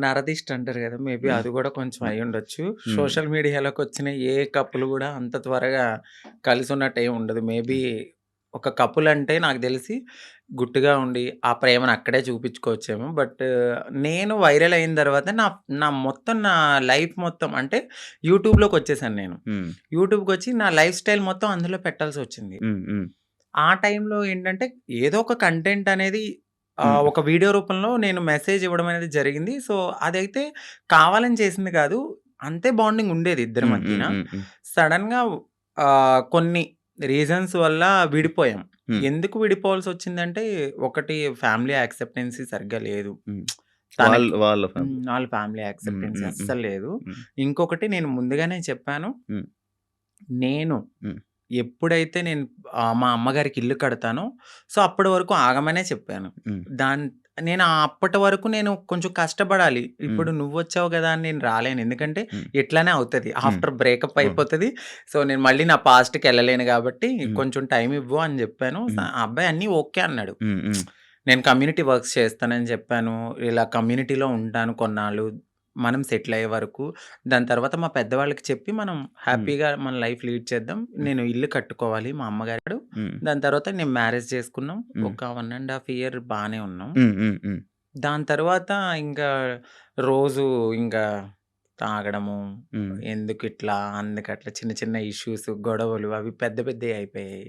నరదిష్టి అంటారు గదా! మేబీ. అది గూడా కొంచెం హ్మ్. అయ్యుండొచ్చు. హ్మ్. సోషల్ మీడియాలోకొచ్చిన ఏ కపుల్ గూడా అంత త్వరగా కలిసున్నట్టేం ఉండదు. మేబీ. ఒక కపుల్ అంటే నాకు దెలిసి గుట్టుగా ఉండి, ఆ ప్రేమను అక్కడే చూపిచ్చుకోవచ్చేమో. బట్ నేను వైరల్ అయిన తర్వాత నా నా మొత్తం నా లైఫ్ మొత్తం అంటే యూట్యూబ్‌లోకొచ్చేసాను నేను. హ్మ్. యూట్యూబ్‌కొచ్చి నా లైఫ్ స్టైల్ మొత్తం అందులో పెట్టాల్సొచ్చింది. హ్మ్. హ్మ్. ఆ టైంలో ఏంటంటే ఏదో ఒక కంటెంట్ అనేది ఆహ్, హ్మ్. ఒక వీడియో రూపంలో నేను మెసేజ్ ఇవ్వడం అనేది జరిగింది. సో, అదైతే కావాలని చేసింది కాదు. అంతే బాండింగ్ ఉండేది ఇద్దరి హ్మ్. మధ్యన. హ్మ్. హ్మ్. హ్మ్. సడెన్‌గా ఆహ్, కొన్ని రీజన్స్ వల్ల విడిపోయాం. హ్మ్. ఎందుకు విడిపోవాల్సొచ్చిందంటే ఒకటి ఫ్యామిలీ యాక్సెప్టెన్సీ సరిగ్గా లేదు. హ్మ్. తనకి వాళ్ళ హ్మ్. ఫ్యామిలీ. వాళ్ళ ఫ్యామిలీ హ్మ్. యాక్సెప్టెన్సీ హ్మ్. హ్మ్. అస్సలు లేదు. హ్మ్. ఇంకొకటి నేను ముందుగానే చెప్పాను. హ్మ్. నేను హ్మ్. ఎప్పుడైతే నేను మా అమ్మగారికి ఇల్లు కడతానో, సో, అప్పటి వరకు ఆగమనే చెప్పాను. దాన్ నేను అప్పటి వరకు నేను కొంచెం కష్టపడాలి. ఇప్పుడు నువ్వొచ్చావు గదా! అని నేను రాలేను. ఎందుకంటే. ఇట్లానే అవుతది. After breakup. అయిపోతది. సో, నేను మళ్ళీ నా పాస్ట్‌కెళ్ళలేను గాబట్టి హ్మ్. కొంచెం టైం ఇవ్వు అని. ఆ అబ్బాయి అన్నీ ఓకే అన్నాడు. నేను కమ్యూనిటీ వర్క్స్ చేస్తానని చెప్పాను. ఇలా కమ్యూనిటీలో ఉంటాను కొన్నాళ్ళు. మనం సెటిల్ అయ్యే వరకు. దాని తర్వాత మా పెద్దవాళ్ళకి చెప్పి మనం. హ్యాపీగా మన లైఫ్ లీడ్ చేద్దాం. నేను ఇల్లు కట్టుకోవాలి మా అమ్మగారు. దాని తర్వాత నేను మ్యారేజ్ చేసుకున్నాం. ఒక 1 ½ ఇయర్ బానే ఉన్నాం. దాని తర్వాత ఇంకా రోజు ఇంకా తాగడము, హ్మ్. ఎందుకిట్లా, అందుకట్లా చిన్న చిన్న ఇష్యూస్, గొడవలు అవి పెద్ద పెద్దయి అయిపోయాయి.